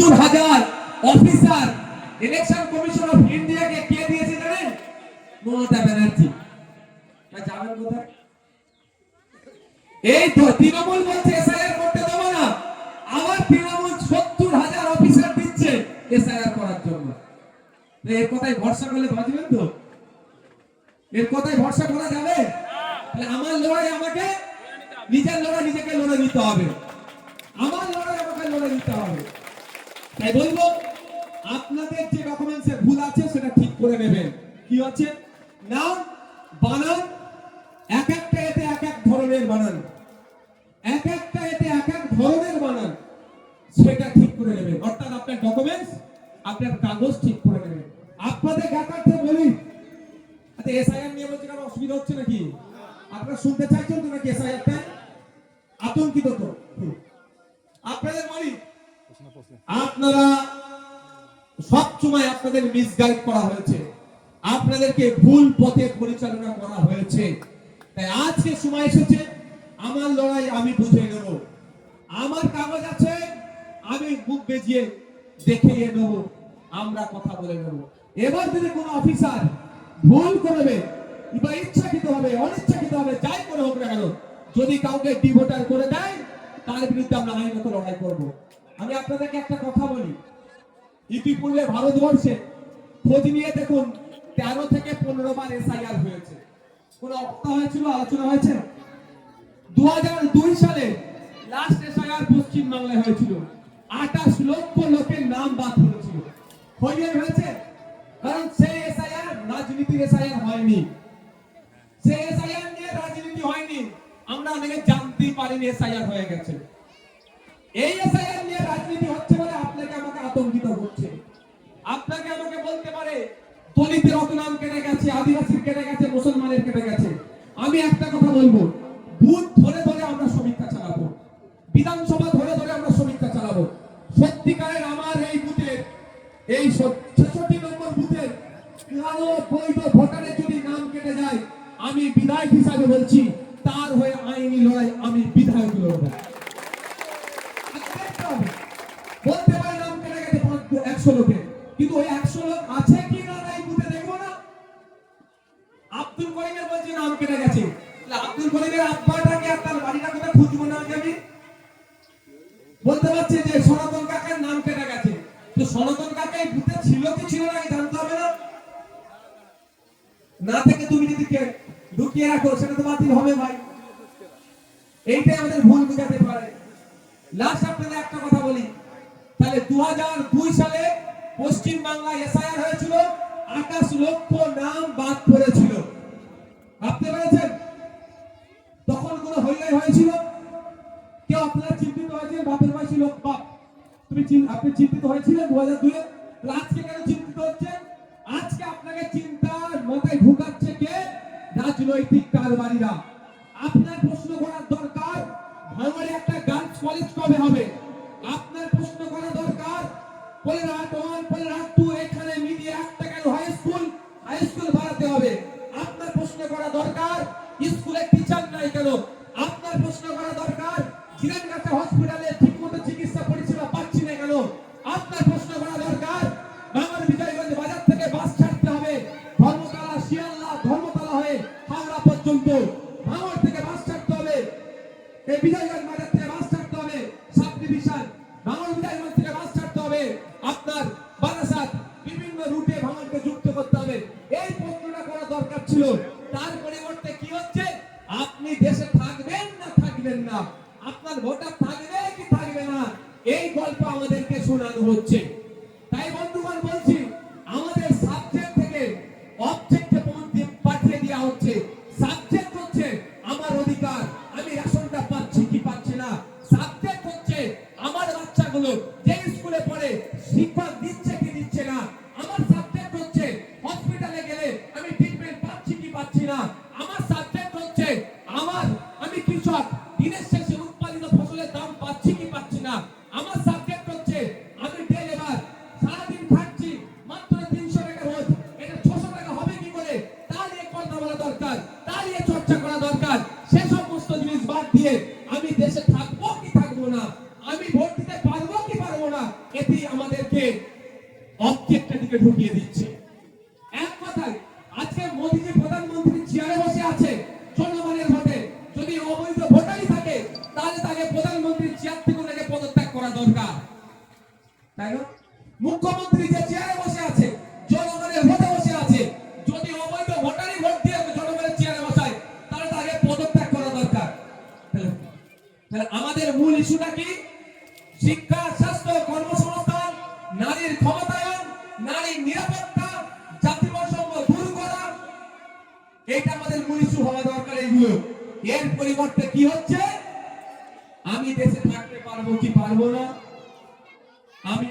সত্তর হাজার officer election commission of ইন্ডিয়াকে কে দিয়েছে জানেন? মমতা ব্যানার্জি। যাবেন কোথায়? এই তো তৃণমূল বলছে, এসআইআর করতে দেবো না। আবার তৃণমূল সত্তর হাজার অফিসার দিচ্ছে এসআইআর করার জন্য। এর কথায় ভরসা করলে বাঁচবেন তো? এর কথায় ভরসা করা যাবে? তাহলে আমার লড়াই আমাকে, নিজের লড়াই নিজেকে লড়ে নিতে হবে। আমার লড়াই আমাকে লড়ে নিতে হবে। তাই বলব, আপনাদের যে ডকুমেন্টসে ভুল আছে, সেটা ঠিক করে নেবেন। কি আছে নাম বানান এক একটা এতে এক এক ধরনের বানান। এক একটা এতে এক এক ধরনের বানান। সেটা ঠিক করে নেবেন। অর্থাৎ আপনার ডকুমেন্টস আপনার কাগজ ঠিক করে নেবেন। আপনাদের জ্ঞাতার্থে বলি আচ্ছা এসআইআর নিয়ে বলছে কারও অসুবিধা হচ্ছে নাকি? আপনারা শুনতে চাইছেন তো নাকি এসআইআরটা আতঙ্কিত তো। আপনাদের বলি আপনারা সবসময় আপনাদের মিসগাইড করা হয়েছে। আপনাদেরকে ভুল পথে পরিচালনা করা হয়েছে। তাই আজকে সময় এসেছে, আমার লড়াই আমি বুঝে নেব। আমার কাগজ আছে, আমি বুক বেজিয়ে দেখিয়ে নেব, আমরা কথা বলে নেব। এবার যদি কোনো অফিসার ভুল করবে বা ইচ্ছাকৃত হবে অনিচ্ছাকৃত হবে যাই করে হোক না কেন, যদি কাউকে ডিভোটার করে দেয়, তার বিরুদ্ধে আমরা আইনত লড়াই করব। আমি আপনাদেরকে একটা কথা বলি। ইতিপূর্বে ভারতবর্ষে খোঁজ নিয়ে দেখুন, তেরো থেকে পনেরো বার এসআইআর হয়েছে। কোন অক্তা হয়েছিল, আলোচনা হয়েছে? দু হাজার দুই সালে লাস্ট এসআইআর পশ্চিম বাংলায় হয়েছিল। আঠাশ লক্ষ লোকের নাম বাদ পড়েছিল। হয়ে হয়েছে? কারণ সেই এসআইআর রাজনীতির এসআইআর হয়নি। সেই এসআইআর নিয়ে রাজনীতি হয়নি। আমরা অনেকে জানতেই পারিনি এসআইআর হয়ে গেছে। এই এসআইআর নিয়ে রাজনীতি হচ্ছে বলে আপনাকে আমাকে আতঙ্কিত করছে আপনাকে আমাকে বলতে পারে দলিতের অত নাম কেটে গেছে আদিবাসীর কেটে গেছে, মুসলমানের কেটে গেছে। আমি একটা কথা বলব বুথ ধরে ধরে আমরা সমীক্ষা চালাবো। বিধানসভা ধরে ধরে আমরা সমীক্ষা চালাবো। সত্যিকারের আমার এই বুথের, এই ছেষট্টি নম্বর বুথের কারও বৈধ ভোটারের যদি নাম কেটে যায়, আমি বিধায়ক হিসাবে বলছি, তার হয়ে আইনি লড়াই আমি বিধায়ক লড়বো। বলতে পারে নাম কেটে গেছে, একশো লোকে কিন্তু ওই একশো লোক আছে কি না এই বুথে দেখব না আব্দুল করিমের নাম কেটে গেছে। আব্দুল করিমের আব্বাটাকে আর তার বাড়িটা কোথায় খুঁজবো না আমি? বলতে পারছে যে সনাতন কাকার নাম কেটে গেছে। তো সনাতন কাকা এই ছিল কি ছিল না জানতে হবে না। না থেকে তুমি যদি ঢুকিয়ে রাখো, সেটা তো বাতিল হবে ভাই। এইটাই আমাদের ভুল বুঝাতে পারে। লাস্ট আপনাদের একটা কথা বলি। তাহলে দু দুই সালে পশ্চিম বাংলায় এসআইআর হয়েছিল আকাশ লক্ষ নাম বাদ পড়েছিল। আপনি চিন্তিত হয়েছিলেন দু হাজার দুয়ে আজকে কেন চিন্তিত হচ্ছেন? আজকে আপনাকে চিন্তার মাথায় ঢুকাচ্ছে কে? রাজনৈতিক কারবারিরা। আপনার প্রশ্ন করার দরকার, ভাঙড়ে একটা গার্লস কলেজ কবে হবে? আপনার প্রশ্ন করা দরকার পলেরহাট ওয়ান পলেরহাট টু, এখানে মিডিয়া একটা কেন হাই স্কুল হাই স্কুল বাড়াতে হবে। আপনার প্রশ্ন করা দরকার স্কুলে টিচার নাই কেন? আপনার প্রশ্ন করা দরকার জিরানগাছা হসপিটালে সাব ডিভিশন ভাঙড় থেকে বাস ছাড়তে হবে। আপনার বারাসাত বিভিন্ন রুটে ভাঙড়কে যুক্ত করতে হবে। এই প্রশ্নটা করা দরকার ছিল। তার পরিবর্তে কি হচ্ছে? আপনি দেশে থাকবেন না থাকবেন না? আপনার ভোটার থাকবে কি থাকবে না? এই গল্প আমাদেরকে শোনানো হচ্ছে। তাই বন্ধুগণ, বলছি, আমাদের সাবজেক্ট থেকে অবজেক্টে শিক্ষক দিচ্ছে কি দিচ্ছে না? আমার সাবজেক্ট হচ্ছে হসপিটালে গেলে আমি ট্রিটমেন্ট পাচ্ছি কি পাচ্ছি না? আমার সাবজেক্ট হচ্ছে আমার, আমি কৃষক, দিনের শেষে উৎপাদিত ফসলের দাম পাচ্ছি কি পাচ্ছি না? আমার সাবজেক্ট হচ্ছে আমি ডে সারাদিন খাচ্ছি, মাত্র তিনশো টাকা রোজ ছশো টাকা হবে কি করে? তা নিয়ে কথা বলা দরকার, তা নিয়ে চর্চা করা দরকার সে সমস্ত জিনিস বাদ দিয়ে আমি দেশে থাকব কি থাকব না আমি ভোট দিতে পারব কি পারব না এটি আমাদেরকে অবজেক্টের দিকে ঢুকিয়ে দিচ্ছে। এক কথায়, আজকে মোদীজি প্রধানমন্ত্রী চেয়ারে বসে আছে জনগণের ভোটে। যদি অবৈধ ভোটারই থাকে, তাহলে তাকে প্রধানমন্ত্রীর চেয়ার থেকে ওনাকে পদত্যাগ করা দরকার। তাই না? মুখ্যমন্ত্রী যে চেয়ারে বসে আছে, জনগণের ভোটে বসে আছে, যদি অবৈধ ভোটারই ভোট দিয়ে জনগণের চেয়ারে বসায়, তাহলে তাকে পদত্যাগ করা দরকার। তাহলে আমাদের মূল ইস্যুটা কি? শিক্ষা, স্বাস্থ্য, কর্মসংস্থান, নারীর ক্ষমতায়ন এই নিরাপত্তা জাতিবৈষম্য দূর করা, এটা আমাদের মূল হওয়া দরকার এগুলো এর পরিবর্তে কি হচ্ছে? আমি দেশে থাকতে পারব কি পারব না? আমি